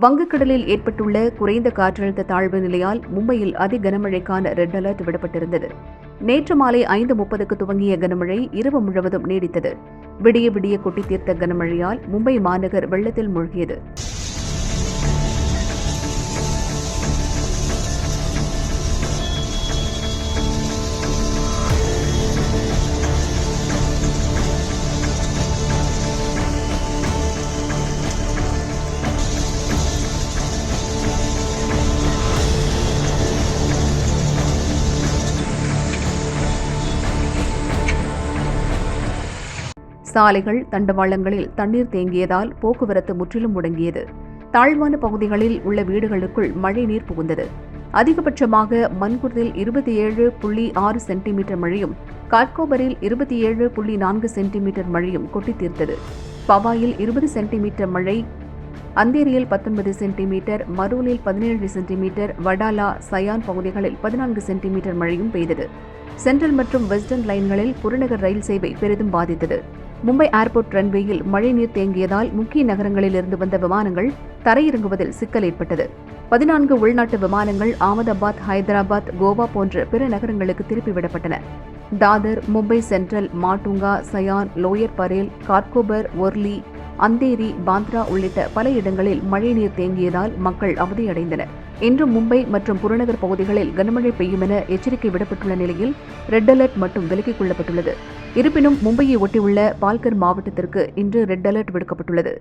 வங்கக்கடலில் ஏற்பட்டுள்ள குறைந்த காற்றழுத்த தாழ்வு நிலையால் மும்பையில் அதி கனமழைக்கான ரெட் அலர்ட் விடப்பட்டிருந்தது. நேற்று மாலை ஐந்து முப்பதுக்கு துவங்கிய கனமழை இரவு முழுவதும் நீடித்தது. விடிய விடிய கொட்டி தீர்த்த கனமழையால் மும்பை மாநகர் வெள்ளத்தில் மூழ்கியது. சாலைகள் தண்டவாளங்களில் தண்ணீர் தேங்கியதால் போக்குவரத்து முற்றிலும் முடங்கியது. தாழ்வான பகுதிகளில் உள்ள வீடுகளுக்குள் மழை நீர் புகுந்தது. அதிகபட்சமாக மன்குர்தில் இருபத்தி ஏழு புள்ளி ஆறு சென்டிமீட்டர் மழையும் காட்கோபரில் இருபத்தி ஏழு புள்ளி நான்கு சென்டிமீட்டர் மழையும் கொட்டி தீர்த்தது. பவாயில் இருபது சென்டிமீட்டர் மழை அந்தேரியில் பத்தொன்பது சென்டிமீட்டர் மரூலில் பதினேழு சென்டிமீட்டர் வடாலா சயான் பகுதிகளில் பதினான்கு சென்டிமீட்டர் மழையும் பெய்தது. சென்ட்ரல் மற்றும் வெஸ்டர்ன் லைன்களில் புறநகர் ரயில் சேவை பெரிதும் பாதித்தது. மும்பை ஏர்போர்ட் ரன்வேயில் மழைநீர் தேங்கியதால் முக்கிய நகரங்களில் இருந்து வந்த விமானங்கள் தரையிறங்குவதில் சிக்கல் ஏற்பட்டது. பதினான்கு உள்நாட்டு விமானங்கள் அகமதாபாத் ஹைதராபாத் கோவா போன்ற பிற நகரங்களுக்கு திருப்பி விடப்பட்டன. தாதர் மும்பை சென்ட்ரல் மாட்டுங்கா சயான் லோயர் பரேல் கார்கோபர் ஒர்லி அந்தேரி பாந்த்ரா உள்ளிட்ட பல இடங்களில் மழைநீர் தேங்கியதால் மக்கள் அவதியடைந்தனர். இன்று மும்பை மற்றும் புறநகர் பகுதிகளில் கனமழை பெய்யும் என எச்சரிக்கை விடப்பட்டுள்ள நிலையில் ரெட் அலர்ட் மட்டும் விலக்கிக் கொள்ளப்பட்டுள்ளது. இருப்பினும் மும்பையை ஒட்டியுள்ள பால்கர் மாவட்டத்திற்கு இன்று ரெட் அலர்ட் விடுக்கப்பட்டுள்ளது.